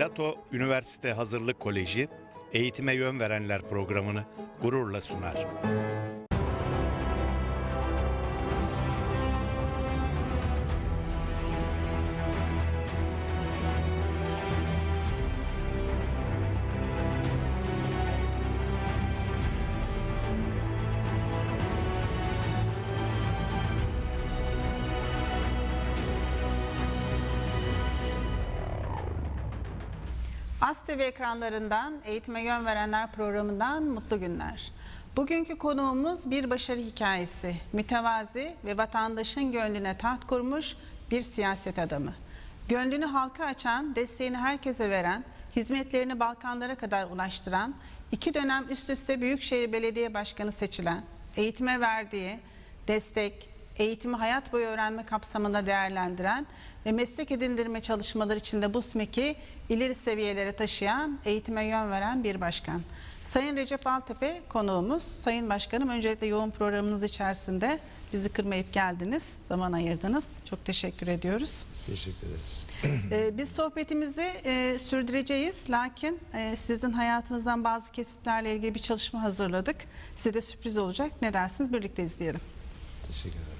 Filato Üniversite Hazırlık Koleji Eğitime Yön Verenler programını gururla sunar. TV ekranlarından Eğitime Yön Verenler programından mutlu günler. Bugünkü konuğumuz bir başarı hikayesi. Mütevazi ve vatandaşın gönlüne taht kurmuş bir siyaset adamı. Gönlünü halka açan, desteğini herkese veren, hizmetlerini Balkanlara kadar ulaştıran, iki dönem üst üste Büyükşehir Belediye Başkanı seçilen, eğitime verdiği destek, eğitimi hayat boyu öğrenme kapsamında değerlendiren ve meslek edindirme çalışmaları içinde bu SMEK'i ileri seviyelere taşıyan, eğitime yön veren bir başkan. Sayın Recep Altepe konuğumuz. Sayın Başkanım öncelikle yoğun programınız içerisinde bizi kırmayıp geldiniz, zaman ayırdınız. Çok teşekkür ediyoruz. Biz teşekkür ederiz. Ee, Biz sohbetimizi e, sürdüreceğiz. Lakin e, sizin hayatınızdan bazı kesitlerle ilgili bir çalışma hazırladık. Size de sürpriz olacak. Ne dersiniz? Birlikte izleyelim. Teşekkür ederim.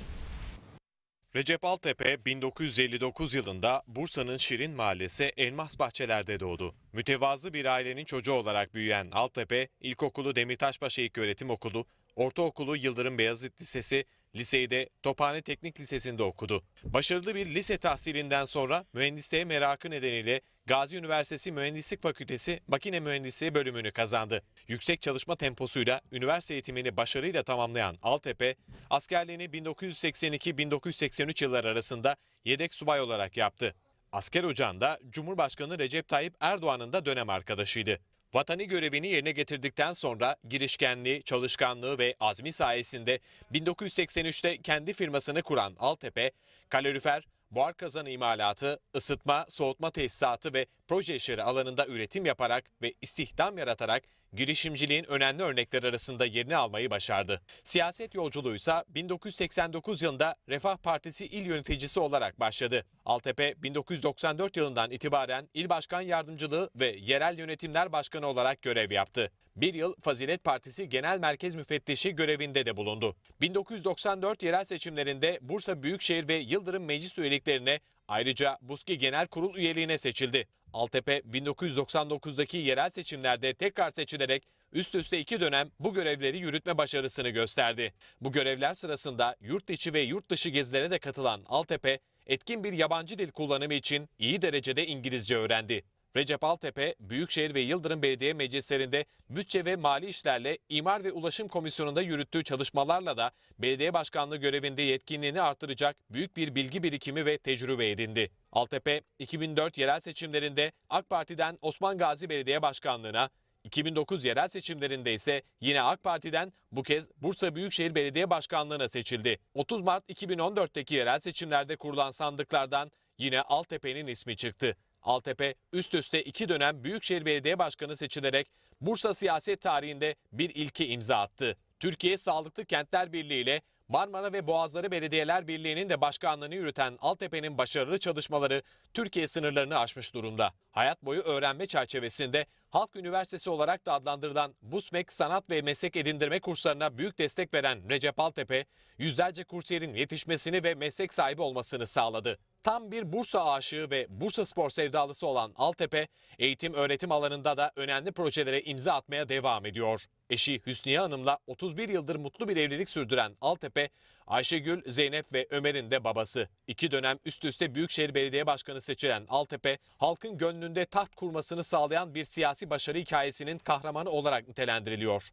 Recep Altepe 1959 yılında Bursa'nın Şirin Mahallesi Elmas Bahçeler'de doğdu. Mütevazı bir ailenin çocuğu olarak büyüyen Altepe, ilkokulu Demirtaşbaşı İlköğretim Okulu, ortaokulu Yıldırım Beyazıt Lisesi, liseyi de Tophane Teknik Lisesi'nde okudu. Başarılı bir lise tahsilinden sonra mühendisliğe merakı nedeniyle Gazi Üniversitesi Mühendislik Fakültesi Makine Mühendisliği bölümünü kazandı. Yüksek çalışma temposuyla üniversite eğitimini başarıyla tamamlayan Altepe, askerliğini 1982-1983 yılları arasında yedek subay olarak yaptı. Asker ocağında Cumhurbaşkanı Recep Tayyip Erdoğan'ın da dönem arkadaşıydı. Vatani görevini yerine getirdikten sonra girişkenliği, çalışkanlığı ve azmi sayesinde 1983'te kendi firmasını kuran Altepe, kalorifer, buhar kazanı imalatı, ısıtma, soğutma tesisatı ve proje işleri alanında üretim yaparak ve istihdam yaratarak girişimciliğin önemli örnekler arasında yerini almayı başardı. Siyaset yolculuğuysa 1989 yılında Refah Partisi il yöneticisi olarak başladı. Altepe 1994 yılından itibaren il başkan yardımcılığı ve yerel yönetimler başkanı olarak görev yaptı. Bir yıl Fazilet Partisi Genel Merkez Müfettişi görevinde de bulundu. 1994 yerel seçimlerinde Bursa Büyükşehir ve Yıldırım Meclis üyeliklerine ayrıca Buski Genel Kurul üyeliğine seçildi. Altepe 1999'daki yerel seçimlerde tekrar seçilerek üst üste iki dönem bu görevleri yürütme başarısını gösterdi. Bu görevler sırasında yurt içi ve yurt dışı gezilere de katılan Altepe, etkin bir yabancı dil kullanımı için iyi derecede İngilizce öğrendi. Recep Altepe, Büyükşehir ve Yıldırım Belediye Meclislerinde bütçe ve mali işlerle İmar ve Ulaşım Komisyonu'nda yürüttüğü çalışmalarla da belediye başkanlığı görevinde yetkinliğini artıracak büyük bir bilgi birikimi ve tecrübe edindi. Altepe, 2004 yerel seçimlerinde AK Parti'den Osman Gazi Belediye Başkanlığı'na, 2009 yerel seçimlerinde ise yine AK Parti'den bu kez Bursa Büyükşehir Belediye Başkanlığı'na seçildi. 30 Mart 2014'teki yerel seçimlerde kurulan sandıklardan yine Altepe'nin ismi çıktı. Altepe üst üste iki dönem Büyükşehir Belediye Başkanı seçilerek Bursa siyaset tarihinde bir ilke imza attı. Türkiye Sağlıklı Kentler Birliği ile Marmara ve Boğazları Belediyeler Birliği'nin de başkanlığını yürüten Altepe'nin başarılı çalışmaları Türkiye sınırlarını aşmış durumda. Hayat boyu öğrenme çerçevesinde Halk Üniversitesi olarak da adlandırılan BUSMEK sanat ve meslek edindirme kurslarına büyük destek veren Recep Altepe, yüzlerce kursiyerin yetişmesini ve meslek sahibi olmasını sağladı. Tam bir Bursa aşığı ve Bursa spor sevdalısı olan Altepe, eğitim öğretim alanında da önemli projelere imza atmaya devam ediyor. Eşi Hüsniye Hanım'la 31 yıldır mutlu bir evlilik sürdüren Altepe, Ayşegül, Zeynep ve Ömer'in de babası. İki dönem üst üste Büyükşehir Belediye Başkanı seçilen Altepe, halkın gönlünde taht kurmasını sağlayan bir siyasi başarı hikayesinin kahramanı olarak nitelendiriliyor.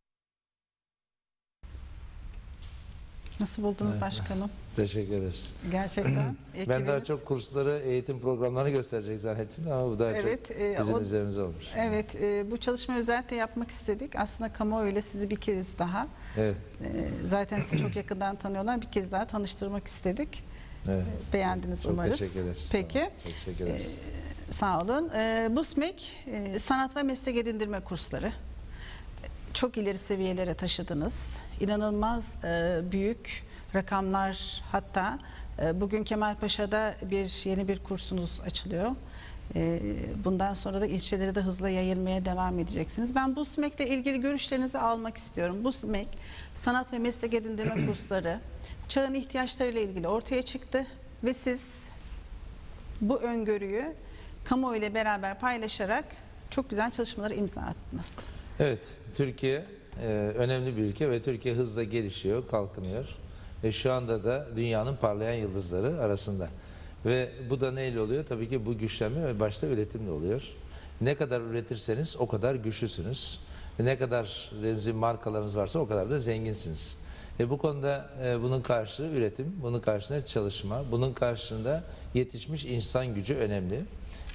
Nasıl buldunuz başkanım? Teşekkür ederiz. Gerçekten. Ben daha çok kursları, eğitim programlarını gösterecek zannettim ama bu daha Evet, çok e, bizim o- üzerimize olmuş. Evet, e, bu çalışmayı özellikle yapmak istedik. Aslında kamuoyuyla sizi bir kez daha, Evet, e, zaten sizi çok yakından tanıyorlar, bir kez daha tanıştırmak istedik. evet. Beğendiniz Çok umarız. teşekkür ederiz. Peki, Tamam, teşekkür ederiz. sağ olun. E, BUSMEK, e, sanat ve meslek edindirme kursları. Çok ileri seviyelere taşıdınız. İnanılmaz e, büyük rakamlar hatta e, bugün Kemalpaşa'da bir yeni bir kursunuz açılıyor. Ee, Bundan sonra da ilçelere de hızla yayılmaya devam edeceksiniz. Ben bu SMEK'le ilgili görüşlerinizi almak istiyorum. Bu SMEK sanat ve meslek edindirme kursları çağın ihtiyaçlarıyla ilgili ortaya çıktı ve siz bu öngörüyü kamuoyu ile beraber paylaşarak çok güzel çalışmalara imza attınız. Evet, Türkiye e, önemli bir ülke ve Türkiye hızla gelişiyor, kalkınıyor. Ve şu anda da dünyanın parlayan yıldızları arasında. Ve bu da neyle oluyor? Tabii ki bu güçlenme ve başta üretimle oluyor. Ne kadar üretirseniz o kadar güçlüsünüz. Ne kadar markalarınız varsa o kadar da zenginsiniz. E bu konuda e, bunun karşılığı üretim, bunun karşılığında çalışma, bunun karşılığında yetişmiş insan gücü önemli.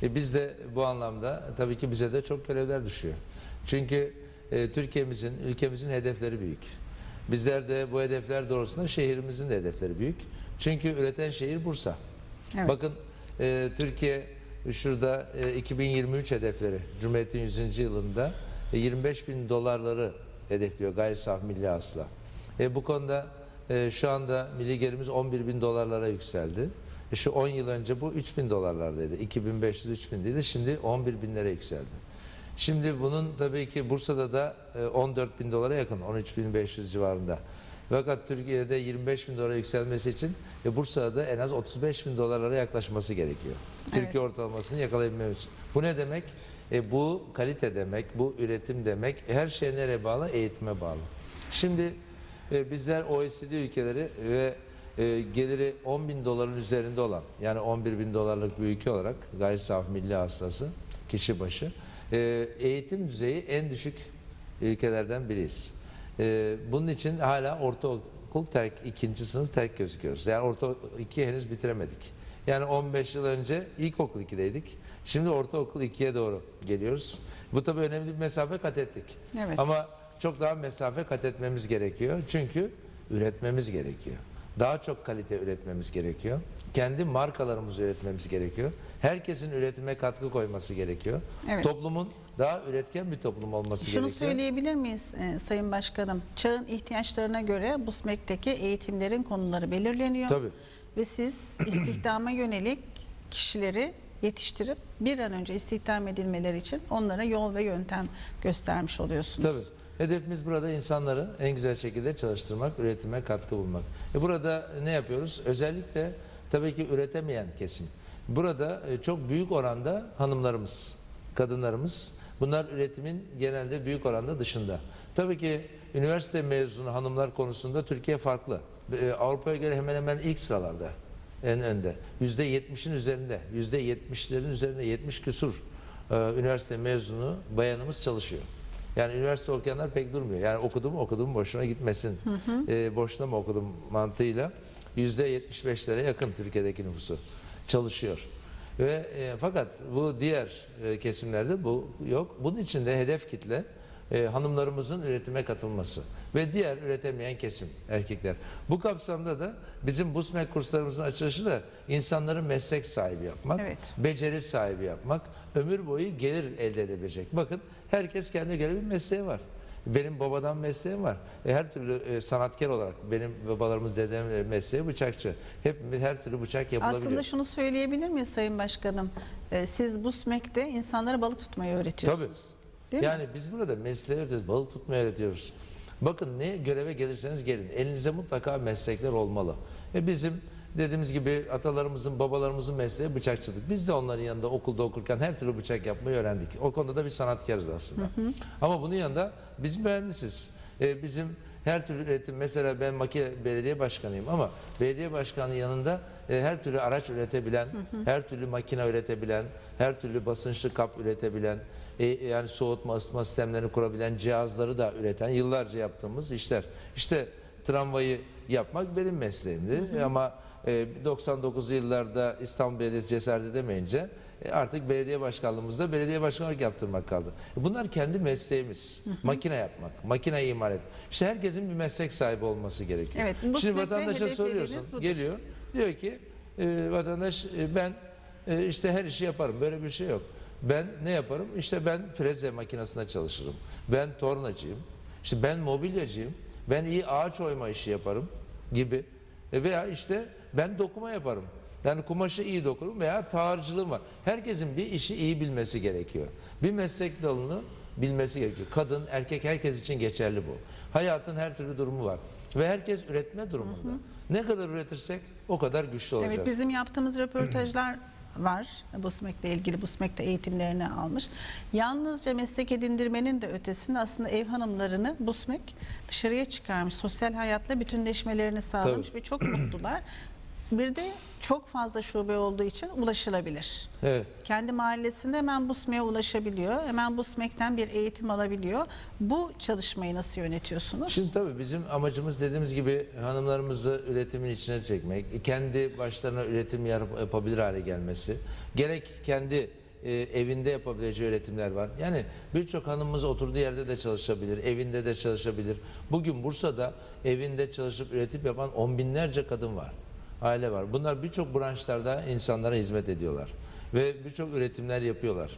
E biz de bu anlamda tabii ki bize de çok görevler düşüyor. Çünkü e, Türkiye'mizin, ülkemizin hedefleri büyük. Bizler de bu hedefler doğrultusunda şehrimizin de hedefleri büyük. Çünkü üreten şehir Bursa. Evet. Bakın e, Türkiye şurada e, 2023 hedefleri Cumhuriyet'in 100. yılında e, 25 bin dolarları hedefliyor gayri safi milli hasıla. E, bu konuda e, şu anda milli gelirimiz 11 bin dolarlara yükseldi. E, şu 10 yıl önce bu 3 bin dolarlardaydı. 2500-3000 dedi. Şimdi 11 binlere yükseldi. Şimdi bunun tabii ki Bursa'da da e, 14 bin dolara yakın, 13 bin 500 civarında. Fakat Türkiye'de 25 bin dolara yükselmesi için e, Bursa'da da en az 35 bin dolarlara yaklaşması gerekiyor. Türkiye ortalamasını yakalayabilmemiz için. Bu ne demek? E, bu kalite demek, bu üretim demek. E, Her şey nereye bağlı? Eğitime bağlı. Şimdi e, bizler OECD ülkeleri ve e, geliri 10 bin doların üzerinde olan yani 11 bin dolarlık bir ülke olarak gayri safi milli hasılası kişi başı e, eğitim düzeyi en düşük ülkelerden biriyiz. E, bunun için hala ortaokul terk, ikinci sınıf terk gözüküyoruz. Yani orta iki henüz bitiremedik. Yani 15 yıl önce ilkokul 2'deydik. Şimdi ortaokul 2'ye doğru geliyoruz. Bu tabii önemli bir mesafe kat ettik. Evet. Ama çok daha mesafe kat etmemiz gerekiyor. Çünkü üretmemiz gerekiyor. Daha çok kalite üretmemiz gerekiyor. Kendi markalarımızı üretmemiz gerekiyor. Herkesin üretime katkı koyması gerekiyor. Evet. Toplumun daha üretken bir toplum olması Şunu gerekiyor. söyleyebilir miyiz e, Sayın Başkanım? Çağın ihtiyaçlarına göre bu SMEK'teki eğitimlerin konuları belirleniyor. Tabii. Ve siz istihdama yönelik kişileri yetiştirip bir an önce istihdam edilmeleri için onlara yol ve yöntem göstermiş oluyorsunuz. Tabii. Hedefimiz burada insanları en güzel şekilde çalıştırmak, üretime katkı bulmak. E burada ne yapıyoruz? Özellikle tabii ki üretemeyen kesim. Burada e, çok büyük oranda hanımlarımız, kadınlarımız bunlar üretimin genelde büyük oranda dışında. Tabii ki üniversite mezunu hanımlar konusunda Türkiye farklı. E, Avrupa'ya göre hemen hemen ilk sıralarda en önde. Yüzde yetmişin üzerinde, yüzde yetmişlerin üzerinde, yetmiş küsur e, üniversite mezunu bayanımız çalışıyor. Yani üniversite okuyanlar pek durmuyor. Yani okudum okudum boşuna gitmesin. E, boşuna mı okudum mantığıyla yüzde yetmiş beşlere yakın Türkiye'deki nüfusu çalışıyor. Ve e, fakat bu diğer e, kesimlerde bu yok. Bunun için de hedef kitle e, hanımlarımızın üretime katılması ve diğer üretemeyen kesim erkekler. Bu kapsamda da bizim BUSMEK kurslarımızın açılışı da insanları meslek sahibi yapmak, Evet. beceri sahibi yapmak, ömür boyu gelir elde edebilecek. Bakın herkes kendine göre bir mesleği var. Benim babadan mesleğim var. E, her türlü e, sanatkar olarak benim babalarımız dedem e, mesleği bıçakçı. Hepimiz her türlü bıçak yapılabiliyor. Aslında şunu söyleyebilir miyiz Sayın Başkanım? E, Siz bu SMEK'te insanlara balık tutmayı öğretiyorsunuz. Değil mi? yani biz burada mesleği öğretiyoruz, balık tutmayı öğretiyoruz. Bakın ne göreve gelirseniz gelin. Elinizde mutlaka meslekler olmalı. E bizim dediğimiz gibi atalarımızın, babalarımızın mesleği bıçakçılık. Biz de onların yanında okulda okurken her türlü bıçak yapmayı öğrendik. O konuda da bir sanatkarız aslında. Ama bunun yanında biz mühendisiz. E, bizim her türlü üretim, mesela ben makine belediye başkanıyım ama belediye başkanı yanında e, her türlü araç üretebilen, her türlü makine üretebilen, her türlü basınçlı kap üretebilen, e, yani soğutma, ısıtma sistemlerini kurabilen cihazları da üreten yıllarca yaptığımız işler. İşte tramvayı yapmak benim mesleğimdi ama e, 99 yıllarda İstanbul Belediyesi cesaret edemeyince e, artık belediye başkanlığımızda belediye başkanlık yaptırmak kaldı. E, Bunlar kendi mesleğimiz. Makine yapmak, makine imal etmek. İşte herkesin bir meslek sahibi olması gerekiyor. Evet, bu Şimdi vatandaşa soruyorsun, geliyor diyor ki e, vatandaş e, ben e, işte her işi yaparım. Böyle bir şey yok. Ben ne yaparım? İşte ben freze makinesinde çalışırım. Ben tornacıyım. İşte ben mobilyacıyım. Ben iyi ağaç oyma işi yaparım gibi. E, veya işte ben dokuma yaparım. Yani kumaşı iyi dokurum veya tağırcılığım var. Herkesin bir işi iyi bilmesi gerekiyor. Bir meslek dalını bilmesi gerekiyor. Kadın, erkek herkes için geçerli bu. Hayatın her türlü durumu var. Ve herkes üretme durumunda. Ne kadar üretirsek o kadar güçlü olacağız. Evet bizim yaptığımız röportajlar var. BUSMEK'le ilgili BUSMEK de eğitimlerini almış. Yalnızca meslek edindirmenin de ötesinde aslında ev hanımlarını BUSMEK dışarıya çıkarmış. Sosyal hayatla bütünleşmelerini sağlamış Tabii. ve çok mutlular. Bir de çok fazla şube olduğu için ulaşılabilir. Evet. Kendi mahallesinde hemen BUSMEK'e ulaşabiliyor. Hemen BUSMEK'ten bir eğitim alabiliyor. Bu çalışmayı nasıl yönetiyorsunuz? Şimdi tabii bizim amacımız dediğimiz gibi hanımlarımızı üretimin içine çekmek, kendi başlarına üretim yap- yapabilir hale gelmesi, gerek kendi e, evinde yapabileceği üretimler var. Yani birçok hanımımız oturduğu yerde de çalışabilir, evinde de çalışabilir. Bugün Bursa'da evinde çalışıp üretip yapan on binlerce kadın var, aile var. Bunlar birçok branşlarda insanlara hizmet ediyorlar ve birçok üretimler yapıyorlar.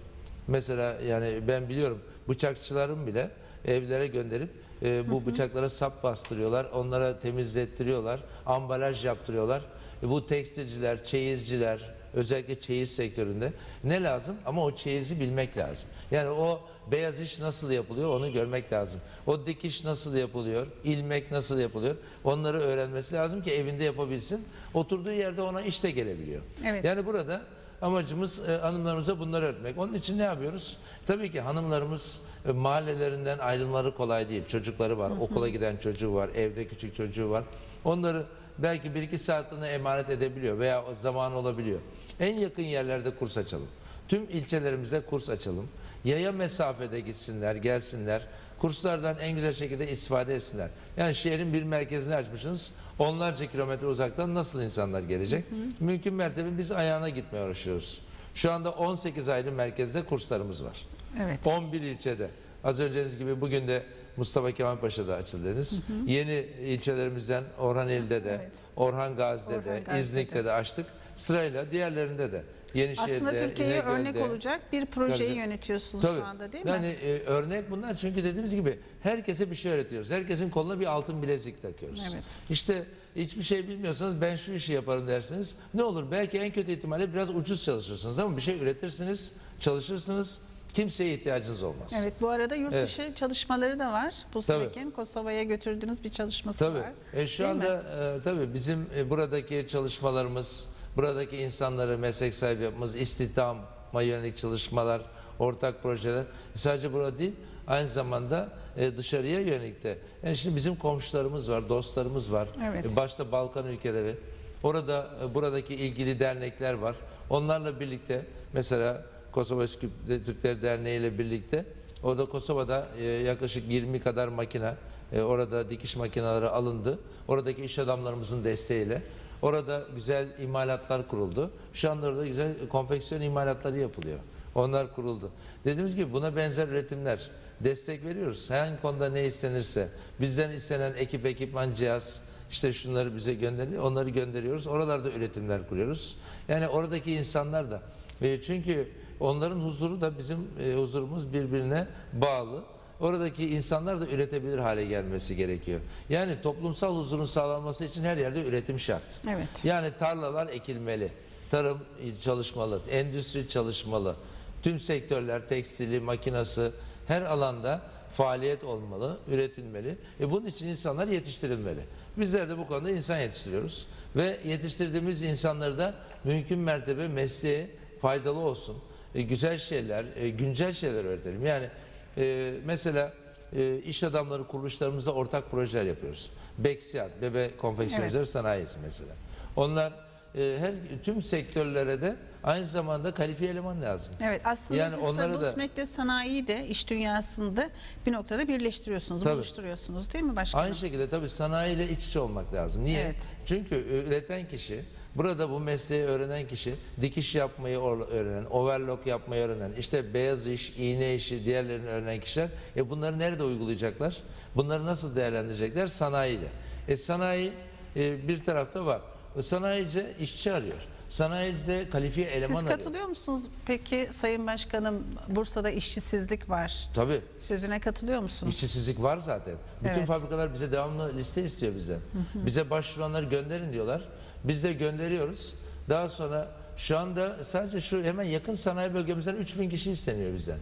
Mesela yani ben biliyorum bıçakçıların bile evlere gönderip e, bu bıçaklara sap bastırıyorlar, onlara temizlettiriyorlar, ambalaj yaptırıyorlar. E, bu tekstilciler, çeyizciler, özellikle çeyiz sektöründe ne lazım? Ama o çeyizi bilmek lazım. Yani o beyaz iş nasıl yapılıyor onu görmek lazım. O dikiş nasıl yapılıyor, ilmek nasıl yapılıyor onları öğrenmesi lazım ki evinde yapabilsin. Oturduğu yerde ona iş de gelebiliyor. Evet. Yani burada amacımız e, hanımlarımıza bunları öğretmek. Onun için ne yapıyoruz? Tabii ki hanımlarımız e, mahallelerinden ayrılmaları kolay değil. Çocukları var, okula giden çocuğu var, evde küçük çocuğu var. Onları belki bir iki saatliğine emanet edebiliyor veya zaman olabiliyor. En yakın yerlerde kurs açalım. Tüm ilçelerimizde kurs açalım. Yaya mesafede gitsinler, gelsinler. Kurslardan en güzel şekilde istifade etsinler. Yani şehrin bir merkezini açmışsınız. Onlarca kilometre uzaktan nasıl insanlar gelecek? Mümkün mertebe biz ayağına gitmeye uğraşıyoruz. Şu anda 18 ayrı merkezde kurslarımız var. Evet. 11 ilçede. Az önceniz gibi bugün de Mustafa Kemal Paşa'da açıldınız. Yeni ilçelerimizden Orhaneli'de de, Evet. Orhan Gazi'de Orhan de, Gazi'de İznik'te de açtık. Sırayla diğerlerinde de. Yenişehir'de, Aslında Türkiye'ye örnek olacak bir projeyi Tabii. yönetiyorsunuz Tabii. şu anda değil mi? yani e, örnek bunlar çünkü dediğimiz gibi herkese bir şey öğretiyoruz. Herkesin koluna bir altın bilezik takıyoruz. Evet. İşte hiçbir şey bilmiyorsanız ben şu işi yaparım dersiniz. Ne olur belki en kötü ihtimalle biraz ucuz çalışırsınız ama bir şey üretirsiniz, çalışırsınız. Kimseye ihtiyacınız olmaz. Evet bu arada yurt Evet. dışı çalışmaları da var. Bu Tabii. Kosova'ya götürdüğünüz bir çalışması Tabii. var. E, şu Değil mi? anda e, tabii bizim e, buradaki çalışmalarımız, buradaki insanları meslek sahibi yapmamız, istihdama yönelik çalışmalar, ortak projeler sadece burada değil aynı zamanda e, dışarıya yönelik de. Yani şimdi bizim komşularımız var, dostlarımız var. Evet. E, başta Balkan ülkeleri. Orada e, buradaki ilgili dernekler var. Onlarla birlikte mesela Kosova Türkleri Derneği ile birlikte orada Kosova'da yaklaşık 20 kadar makine orada dikiş makineleri alındı. Oradaki iş adamlarımızın desteğiyle orada güzel imalatlar kuruldu. Şu anda orada güzel konfeksiyon imalatları yapılıyor. Onlar kuruldu. Dediğimiz gibi buna benzer üretimler destek veriyoruz. Hangi konuda ne istenirse bizden istenen ekip ekipman cihaz işte şunları bize gönderiyor. Onları gönderiyoruz. Oralarda üretimler kuruyoruz. Yani oradaki insanlar da e, çünkü onların huzuru da bizim e, huzurumuz birbirine bağlı. Oradaki insanlar da üretebilir hale gelmesi gerekiyor. Yani toplumsal huzurun sağlanması için her yerde üretim şart. Evet. Yani tarlalar ekilmeli, tarım çalışmalı, endüstri çalışmalı. Tüm sektörler, tekstili, makinası her alanda faaliyet olmalı, üretilmeli. E bunun için insanlar yetiştirilmeli. Bizler de bu konuda insan yetiştiriyoruz. Ve yetiştirdiğimiz insanları da mümkün mertebe mesleğe faydalı olsun. E, güzel şeyler, e, güncel şeyler öğretelim. Yani e, mesela e, iş adamları kuruluşlarımızda ortak projeler yapıyoruz. Beksiyat, bebe konfeksiyoncuları Evet. sanayisi mesela. Onlar e, her tüm sektörlere de aynı zamanda kalifiye eleman lazım. Evet aslında Yani siz da- SMEK'le sanayiyi de iş dünyasında bir noktada birleştiriyorsunuz, Tabii. buluşturuyorsunuz değil mi başkanım? Aynı şekilde tabii sanayiyle iç içe olmak lazım. Niye? Evet. Çünkü üreten kişi, burada bu mesleği öğrenen kişi, dikiş yapmayı öğrenen, overlock yapmayı öğrenen, işte beyaz iş, iğne işi, diğerlerini öğrenen kişiler, e bunları nerede uygulayacaklar? Bunları nasıl değerlendirecekler? Sanayiyle. E sanayi e, bir tarafta var. E, Sanayici işçi arıyor. Sanayici de kalifiye eleman Siz arıyor. katılıyor musunuz peki Sayın Başkanım Bursa'da işçisizlik var. Tabii. Sözüne katılıyor musunuz? İşsizlik var zaten. Bütün Evet. fabrikalar bize devamlı liste istiyor bizden. Bize başvuranları gönderin diyorlar. Biz de gönderiyoruz. Daha sonra şu anda sadece şu hemen yakın sanayi bölgemizden 3000 kişi isteniyor bizden.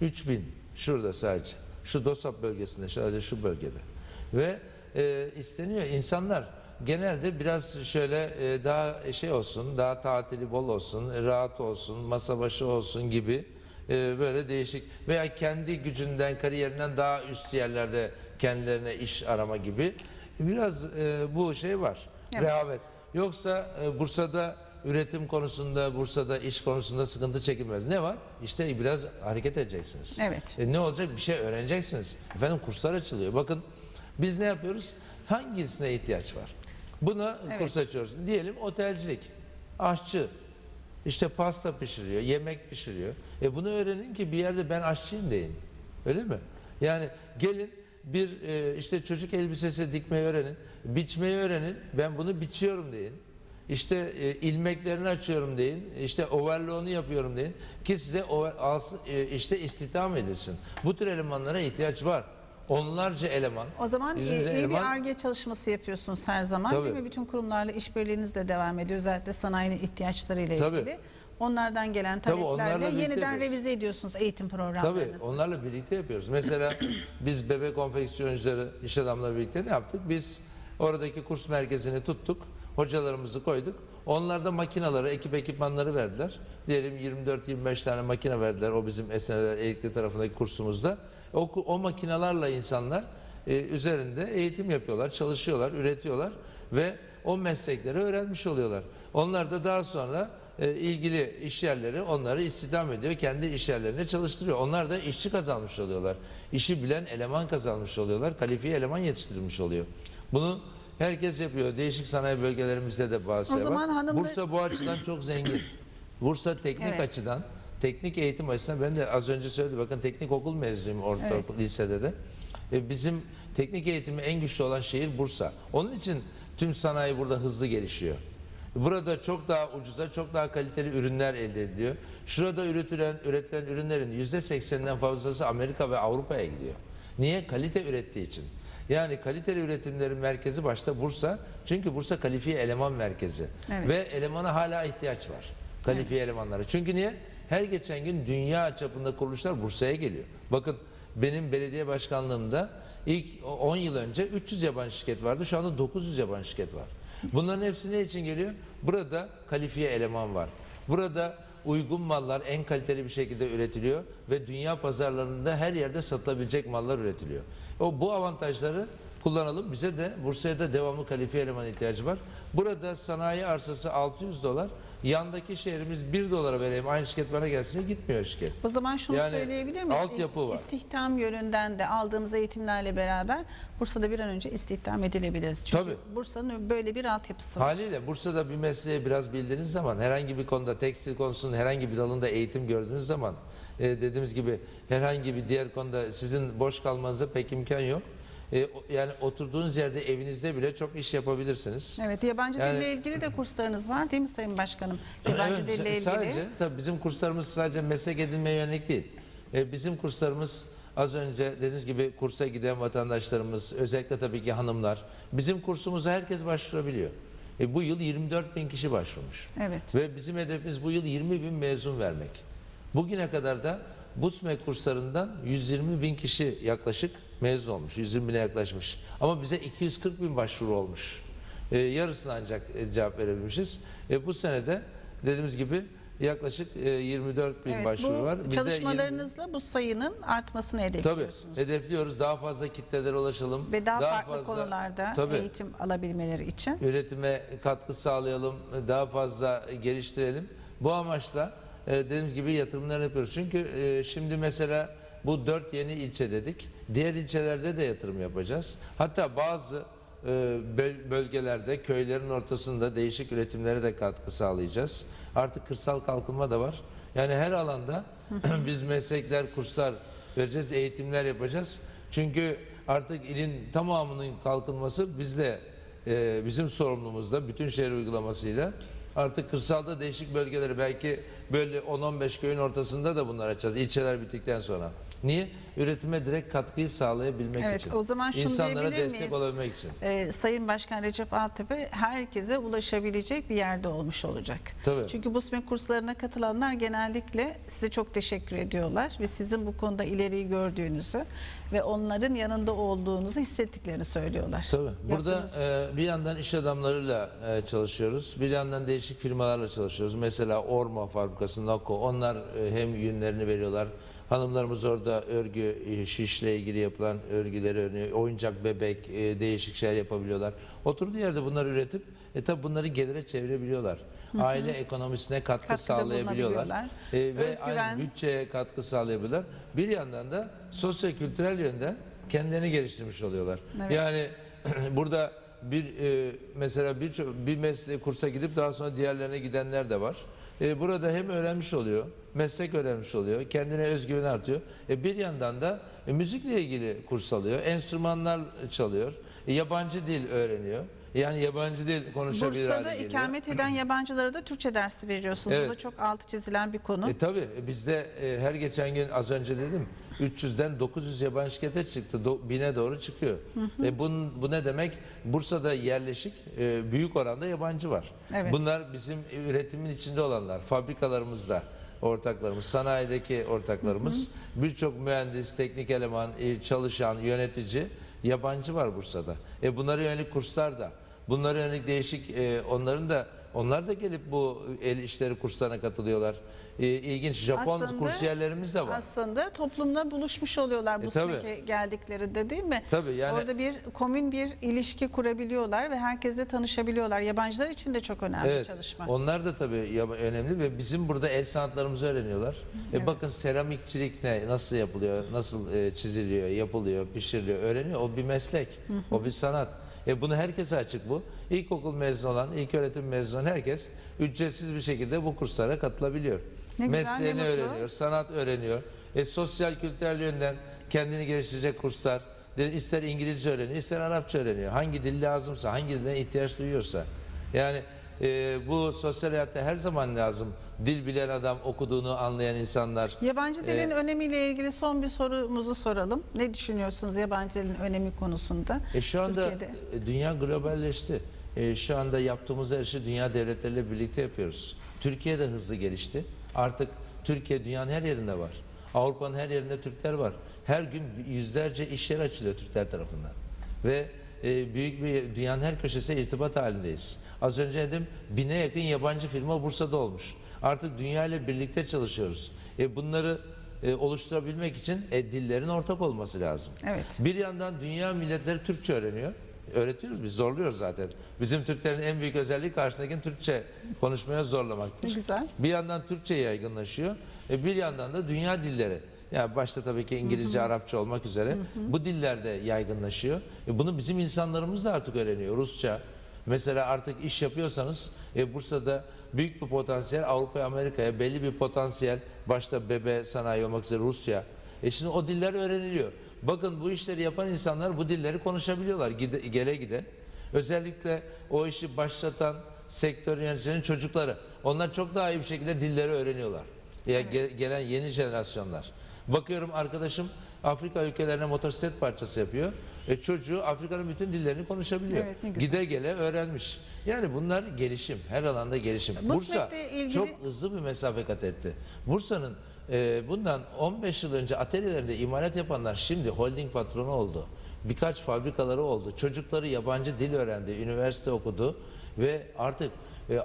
3000 şurada sadece. Şu DOSAP bölgesinde sadece şu bölgede. Ve e, isteniyor insanlar genelde biraz şöyle e, daha şey olsun, daha tatili bol olsun, rahat olsun, masa başı olsun gibi e, böyle değişik veya kendi gücünden, kariyerinden daha üst yerlerde kendilerine iş arama gibi biraz e, bu şey var. Evet. Rehavet. Yoksa e, Bursa'da üretim konusunda, Bursa'da iş konusunda sıkıntı çekilmez. Ne var? İşte biraz hareket edeceksiniz. Evet. E, ne olacak? Bir şey öğreneceksiniz. Efendim kurslar açılıyor. Bakın biz ne yapıyoruz? Hangisine ihtiyaç var? Buna Evet. kurs açıyoruz. Diyelim otelcilik, aşçı, işte pasta pişiriyor, yemek pişiriyor. E bunu öğrenin ki bir yerde ben aşçıyım deyin. Öyle mi? Yani gelin bir e, işte çocuk elbisesi dikmeyi öğrenin, biçmeyi öğrenin. Ben bunu biçiyorum deyin. İşte e, ilmeklerini açıyorum deyin. İşte overlock'unu yapıyorum deyin. Ki size over, alsın, e, işte istihdam edilsin. Bu tür elemanlara ihtiyaç var. Onlarca eleman. O zaman iyi, iyi bir eleman- ARGE çalışması yapıyorsunuz her zaman Tabii. değil mi? Bütün kurumlarla işbirliğiniz de devam ediyor. Özellikle sanayinin ihtiyaçlarıyla Tabii. ilgili. Onlardan gelen Tabii, onlarla taleplerle birlikte yeniden yapıyoruz. revize ediyorsunuz eğitim Tabii programlarınızı. onlarla birlikte yapıyoruz. Mesela biz bebek konfeksiyoncuları iş adamları birlikte ne yaptık? Biz oradaki kurs merkezini tuttuk. Hocalarımızı koyduk. Onlar da makinaları, ekip ekipmanları verdiler. Diyelim 24-25 tane makine verdiler o bizim esneler elektrikli tarafındaki kursumuzda. O, o makinalarla insanlar e, üzerinde eğitim yapıyorlar, çalışıyorlar, üretiyorlar ve o meslekleri öğrenmiş oluyorlar. Onlar da daha sonra e, ilgili iş yerleri onları istihdam ediyor. Kendi iş yerlerine çalıştırıyor. Onlar da işçi kazanmış oluyorlar. İşi bilen eleman kazanmış oluyorlar. Kalifiye eleman yetiştirilmiş oluyor. Bunu herkes yapıyor. Değişik sanayi bölgelerimizde de bazı şey var. hanımlar- Bursa bu açıdan çok zengin. Bursa teknik Evet. açıdan, teknik eğitim açısından ben de az önce söyledim. Bakın teknik okul mezunuyum orta Evet. lisede de. E, bizim teknik eğitimi en güçlü olan şehir Bursa. Onun için tüm sanayi burada hızlı gelişiyor. Burada çok daha ucuza, çok daha kaliteli ürünler elde ediliyor. Şurada üretilen, üretilen ürünlerin yüzde sekseninden fazlası Amerika ve Avrupa'ya gidiyor. Niye? Kalite ürettiği için. Yani kaliteli üretimlerin merkezi başta Bursa. Çünkü Bursa kalifiye eleman merkezi. Evet. Ve elemana hala ihtiyaç var. Kalifiye elemanlara. Çünkü niye? Her geçen gün dünya çapında kuruluşlar Bursa'ya geliyor. Bakın benim belediye başkanlığımda ilk 10 yıl önce 300 yabancı şirket vardı. Şu anda 900 yabancı şirket var. Bunların hepsi ne için geliyor? Burada kalifiye eleman var. Burada uygun mallar en kaliteli bir şekilde üretiliyor ve dünya pazarlarında her yerde satılabilecek mallar üretiliyor. O bu avantajları kullanalım. Bize de Bursa'ya da devamlı kalifiye eleman ihtiyacı var. Burada sanayi arsası 600 dolar. Yandaki şehrimiz 1 dolara vereyim aynı şirket bana gelsin gitmiyor şirket. O zaman şunu Yani söyleyebilir miyiz? altyapı var. İstihdam yönünden de aldığımız eğitimlerle beraber Bursa'da bir an önce istihdam edilebiliriz. Çünkü Tabii. Bursa'nın böyle bir altyapısı var. Haliyle Bursa'da bir mesleği biraz bildiğiniz zaman herhangi bir konuda tekstil konusunun herhangi bir dalında eğitim gördüğünüz zaman e, dediğimiz gibi herhangi bir diğer konuda sizin boş kalmanıza pek imkan yok. E, yani oturduğunuz yerde evinizde bile çok iş yapabilirsiniz. Evet, yabancı Yani- dille ilgili de kurslarınız var değil mi Sayın Başkanım? Yabancı Evet, dille ilgili. Sadece tabii bizim kurslarımız sadece meslek edinmeye yönelik değil. E, bizim kurslarımız az önce dediğiniz gibi kursa giden vatandaşlarımız, özellikle tabii ki hanımlar. Bizim kursumuza herkes başvurabiliyor. E, bu yıl 24 bin kişi başvurmuş. Evet. Ve bizim hedefimiz bu yıl 20 bin mezun vermek. Bugüne kadar da BUSME kurslarından 120 bin kişi yaklaşık mezun olmuş. 120 bine yaklaşmış. Ama bize 240 bin başvuru olmuş. Ee, yarısına ancak e, cevap verebilmişiz. E, bu senede dediğimiz gibi yaklaşık e, 24 bin Evet, başvuru bu var. Biz de 20 çalışmalarınızla bu sayının artmasını Tabii hedefliyorsunuz. hedefliyoruz. Daha fazla kitlelere ulaşalım. Ve daha, farklı fazla- konularda Tabii. eğitim alabilmeleri için. üretime katkı sağlayalım, daha fazla geliştirelim. Bu amaçla e, dediğimiz gibi yatırımlar yapıyoruz. Çünkü e, şimdi mesela bu dört yeni ilçe dedik. Diğer ilçelerde de yatırım yapacağız. Hatta bazı e, böl- bölgelerde köylerin ortasında değişik üretimlere de katkı sağlayacağız. Artık kırsal kalkınma da var. Yani her alanda biz meslekler, kurslar vereceğiz, eğitimler yapacağız. Çünkü artık ilin tamamının kalkınması bizde e, bizim sorumluluğumuzda bütün şehir uygulamasıyla artık kırsalda değişik bölgeleri belki böyle 10-15 köyün ortasında da bunlar açacağız ilçeler bittikten sonra. Niye? Üretime direkt katkıyı sağlayabilmek Evet, için. o zaman şunu İnsanlara destek miyiz? olabilmek için. Ee, Sayın Başkan Recep Altepe herkese ulaşabilecek bir yerde olmuş olacak. Tabii. Çünkü BUSMEK kurslarına katılanlar genellikle size çok teşekkür ediyorlar ve sizin bu konuda ileriyi gördüğünüzü ve onların yanında olduğunuzu hissettiklerini söylüyorlar. Tabii. Burada Yaptığınız- e, bir yandan iş adamlarıyla e, çalışıyoruz. Bir yandan değişik firmalarla çalışıyoruz. Mesela Orma fabrikası, Nako. Onlar e, hem yünlerini veriyorlar. Hanımlarımız orada örgü, e, şişle ilgili yapılan örgüleri örüyor. Oyuncak, bebek, e, değişik şeyler yapabiliyorlar. Oturduğu yerde bunları üretip e, tabii bunları gelire çevirebiliyorlar. Aile ekonomisine katkı Katkıda sağlayabiliyorlar. E, ve Özgüven. aynı bütçeye katkı sağlayabilirler. Bir yandan da sosyo-kültürel yönden kendilerini geliştirmiş oluyorlar. Evet. Yani burada bir e, mesela bir bir mesleği kursa gidip daha sonra diğerlerine gidenler de var. E, burada hem öğrenmiş oluyor, meslek öğrenmiş oluyor, kendine özgüven artıyor. E, bir yandan da e, müzikle ilgili kurs alıyor, enstrümanlar çalıyor, e, yabancı dil öğreniyor. Yani yabancı dil konuşabilir Bursa'da hale geliyor. ikamet eden yabancılara da Türkçe dersi veriyorsunuz. Evet. Bu da çok altı çizilen bir konu. E tabi bizde e, her geçen gün az önce dedim 300'den 900 yabancı şirkete çıktı. Do, bine doğru çıkıyor. E bunun, bu ne demek? Bursa'da yerleşik e, büyük oranda yabancı var. Evet. Bunlar bizim üretimin içinde olanlar. Fabrikalarımızda ortaklarımız, sanayideki ortaklarımız, birçok mühendis, teknik eleman, e, çalışan, yönetici yabancı var Bursa'da. E bunlara yönelik kurslar da, bunlara yönelik değişik e, onların da onlar da gelip bu el işleri kurslarına katılıyorlar. E, ilginç Japon Aslında- kursiyerlerimiz de var. Aslında toplumla buluşmuş oluyorlar bu E, tabii. SMEK'e geldiklerinde değil mi? Tabii, yani- Orada bir komün bir ilişki kurabiliyorlar ve herkesle tanışabiliyorlar. Yabancılar için de çok önemli Evet. çalışma. Onlar da tabii önemli ve bizim burada el sanatlarımızı öğreniyorlar. E bakın seramikçilik ne, nasıl yapılıyor, nasıl e, çiziliyor, yapılıyor, pişiriliyor, öğreniyor. O bir meslek, o bir sanat. E bunu herkese açık bu. İlkokul mezunu olan, ilk öğretim mezunu olan herkes ücretsiz bir şekilde bu kurslara katılabiliyor. Ne güzel, ne Mesleğini mutlu. öğreniyor, sanat öğreniyor. E, sosyal kültürel yönden kendini geliştirecek kurslar. De, ister İngilizce öğreniyor, ister Arapça öğreniyor. Hangi dil lazımsa, hangi diline ihtiyaç duyuyorsa. Yani e, bu sosyal hayatta her zaman lazım. Dil bilen adam, okuduğunu anlayan insanlar. Yabancı dilin E, önemiyle ilgili son bir sorumuzu soralım. Ne düşünüyorsunuz yabancı dilin önemi konusunda? E şu anda Türkiye'de. e, dünya globalleşti. E, şu anda yaptığımız her şeyi dünya devletleriyle birlikte yapıyoruz. Türkiye de hızlı gelişti. Artık Türkiye dünyanın her yerinde var. Avrupa'nın her yerinde Türkler var. Her gün yüzlerce iş yeri açılıyor Türkler tarafından. Ve e, büyük bir dünyanın her köşesine irtibat halindeyiz. Az önce dedim bine yakın yabancı firma Bursa'da olmuş. Artık dünya ile birlikte çalışıyoruz. E, bunları e, oluşturabilmek için e, dillerin ortak olması lazım. Evet. Bir yandan dünya milletleri Türkçe öğreniyor. Öğretiyoruz biz zorluyoruz zaten. Bizim Türklerin en büyük özelliği karşısındakini Türkçe konuşmaya zorlamaktır. Ne güzel. Bir yandan Türkçe yaygınlaşıyor. E bir yandan da dünya dilleri. Yani başta tabii ki İngilizce, Arapça olmak üzere bu diller de yaygınlaşıyor. E bunu bizim insanlarımız da artık öğreniyor. Rusça. Mesela artık iş yapıyorsanız e, Bursa'da büyük bir potansiyel Avrupa Amerika'ya belli bir potansiyel başta bebe sanayi olmak üzere Rusya. E şimdi o diller öğreniliyor. Bakın bu işleri yapan insanlar bu dilleri konuşabiliyorlar gide, gele gide. Özellikle o işi başlatan sektör yöneticilerinin çocukları. Onlar çok daha iyi bir şekilde dilleri öğreniyorlar. Ya ge- gelen yeni jenerasyonlar. Bakıyorum arkadaşım Afrika ülkelerine motosiklet parçası yapıyor. E çocuğu Afrika'nın bütün dillerini konuşabiliyor. Evet. Gide gele öğrenmiş. Yani bunlar gelişim. Her alanda gelişim. Bu Bursa ilgili- çok hızlı bir mesafe kat etti. Bursa'nın e, bundan 15 yıl önce atölyelerinde imalat yapanlar şimdi holding patronu oldu. Birkaç fabrikaları oldu. Çocukları yabancı dil öğrendi, üniversite okudu ve artık e,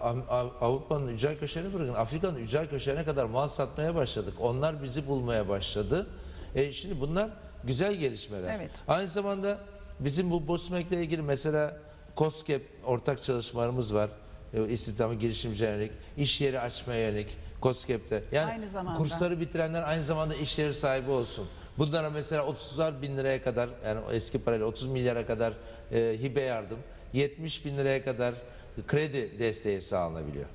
Avrupa'nın ücra köşelerine bırakın Afrika'nın ücra köşelerine kadar mal satmaya başladık. Onlar bizi bulmaya başladı. E, şimdi bunlar güzel gelişmeler. Evet. Aynı zamanda bizim bu Bosmek'le ilgili mesela COSGAP ortak çalışmalarımız var. E, istihdamı girişimci yönelik, iş yeri açmaya yönelik COSGAP'te. Yani Aynı zamanda. kursları bitirenler aynı zamanda iş yeri sahibi olsun. Bunlara mesela 30'ar bin liraya kadar yani eski parayla 30 milyara kadar e, hibe yardım, 70 bin liraya kadar kredi desteği sağlanabiliyor.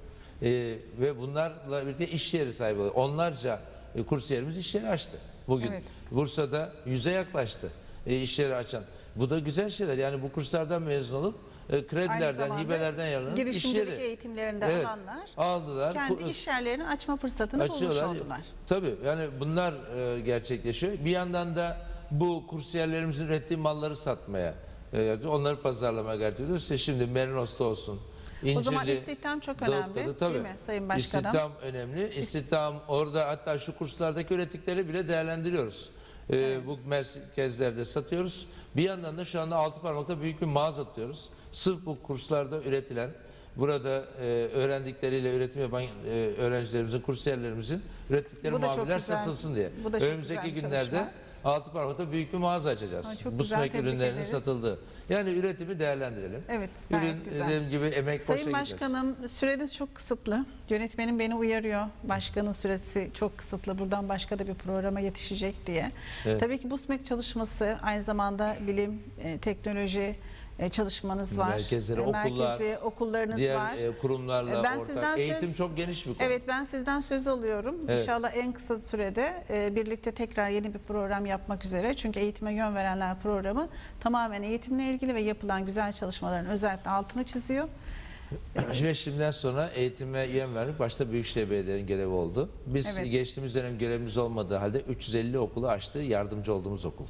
E, ve bunlarla birlikte iş yeri sahibi oluyor. Onlarca e, kursiyerimiz iş yeri açtı bugün. Evet. Bursa'da yüze yaklaştı e, iş yeri açan. Bu da güzel şeyler. Yani bu kurslardan mezun olup e, Aynı kredilerden, zamanda hibelerden yararlanıp iş girişimcilik yeri eğitimlerinde Evet, alanlar aldılar. kendi iş yerlerini açma fırsatını bulmuş açıyorlar. oldular. Tabii yani bunlar e, gerçekleşiyor. Bir yandan da bu kursiyerlerimizin ürettiği malları satmaya, e, onları pazarlamaya gayret ediyoruz. İşte şimdi Merinos'ta olsun. O zaman İncirli, istihdam çok önemli tabii. değil mi Sayın Başkanım? İstihdam önemli. İstihdam orada hatta şu kurslardaki ürettikleri bile değerlendiriyoruz. Ee, Bu merkezlerde satıyoruz. Bir yandan da şu anda Altıparmak'ta büyük bir mağaza tutuyoruz. Sırf bu kurslarda üretilen burada e, öğrendikleriyle üretim yapan e, öğrencilerimizin, kursiyerlerimizin ürettikleri güzel. satılsın diye. Bu da Önümüzdeki günlerde çalışma. Altıparmak'ta büyük bir mağaza açacağız. Çok bu güzel, tebrik ürünlerinin ederiz. satıldığı. Yani üretimi değerlendirelim. Evet, gayet Ürün güzel. dediğim gibi emek boşa Sayın gitmesin. Başkanım süreniz çok kısıtlı. Yönetmenim beni uyarıyor. Başkanın süresi çok kısıtlı. Buradan başka da bir programa yetişecek diye. Evet. Tabii ki bu SMEK çalışması aynı zamanda bilim, e, teknoloji çalışmanız var. Merkezleri, E, okullar, Merkezi, okullarınız Diğer var. e, kurumlarla E, Ben ortak. sizden Eğitim söz- çok geniş bir konu. Evet ben sizden söz alıyorum. Evet. İnşallah en kısa sürede e, birlikte tekrar yeni bir program yapmak üzere. Çünkü Eğitime Yön Verenler programı tamamen eğitimle ilgili ve yapılan güzel çalışmaların özellikle altını çiziyor. Ve şimdiden sonra eğitime yön verdik. Başta Büyükşehir Belediye'nin görevi oldu. Biz Evet. geçtiğimiz dönem görevimiz olmadığı halde 350 okulu açtı. Yardımcı olduğumuz okul.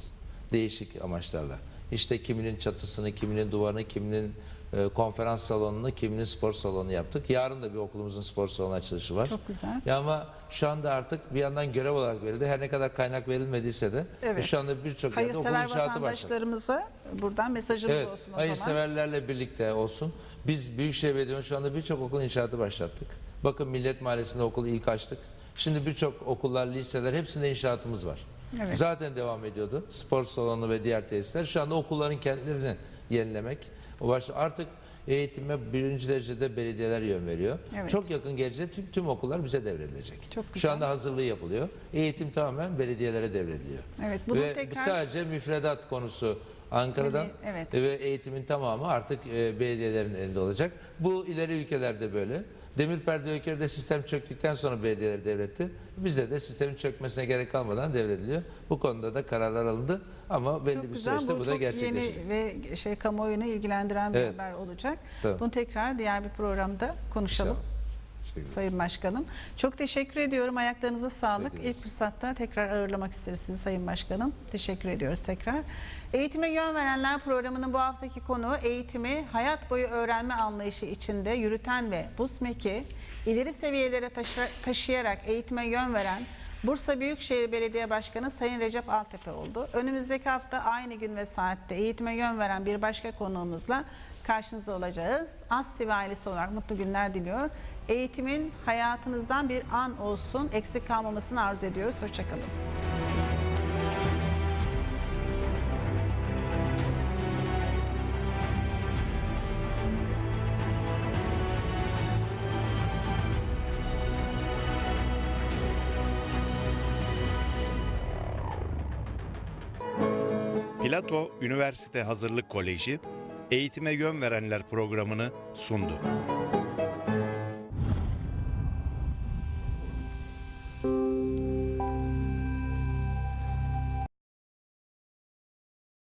Değişik amaçlarla. İşte kiminin çatısını, kiminin duvarını, kiminin e, konferans salonunu, kiminin spor salonunu yaptık. Yarın da bir okulumuzun spor salonu açılışı var. Çok güzel. Ya ama şu anda artık bir yandan görev olarak verildi. Her ne kadar kaynak verilmediyse de Evet. şu anda birçok yerde okul Hayırsever inşaatı başladı. vatandaşlarımıza buradan mesajımız Evet, olsun o zaman. hayırseverlerle birlikte olsun. Biz Büyükşehir Belediye'nin şu anda birçok okul inşaatı başlattık. Bakın Millet Mahallesi'nde okulu ilk açtık. Şimdi birçok okullar, liseler hepsinde inşaatımız var. Evet. Zaten devam ediyordu. Spor salonu ve diğer tesisler. Şu anda okulların kendilerini yenilemek. Artık eğitime birinci derecede belediyeler yön veriyor. Evet. Çok yakın gelecekte tüm, tüm okullar bize devredilecek. Çok güzel. Şu anda hazırlığı yapılıyor. Eğitim tamamen belediyelere devrediliyor. Evet, bunun Ve tekrar- sadece müfredat konusu Ankara'dan evet. ve eğitimin tamamı artık e, belediyelerin elinde olacak. Bu ileri ülkelerde böyle. Demir perde ülkelerde sistem çöktükten sonra belediyeler devretti. Bizde de sistemin çökmesine gerek kalmadan devrediliyor. Bu konuda da kararlar alındı ama belli Çok bir güzel. süreçte Bu, bu, da çok gerçekleşecek. yeni ve şey kamuoyunu ilgilendiren bir Evet. haber olacak. Tamam. Bunu tekrar diğer bir programda konuşalım. İnşallah. Sayın Başkanım. Çok teşekkür ediyorum. Ayaklarınıza sağlık. İlk fırsatta tekrar ağırlamak isteriz sizi Sayın Başkanım. Teşekkür ediyoruz tekrar. Eğitime Yön Verenler programının bu haftaki konuğu eğitimi hayat boyu öğrenme anlayışı içinde yürüten ve bu SMEK'i ileri seviyelere taşı- taşıyarak eğitime yön veren Bursa Büyükşehir Belediye Başkanı Sayın Recep Altepe oldu. Önümüzdeki hafta aynı gün ve saatte eğitime yön veren bir başka konuğumuzla karşınızda olacağız. Asli ve ailesi olarak mutlu günler diliyor. Eğitimin hayatınızdan bir an olsun eksik kalmamasını arzu ediyoruz. Hoşçakalın. Plato Üniversite Hazırlık Koleji Eğitime Yön Verenler programını sundu.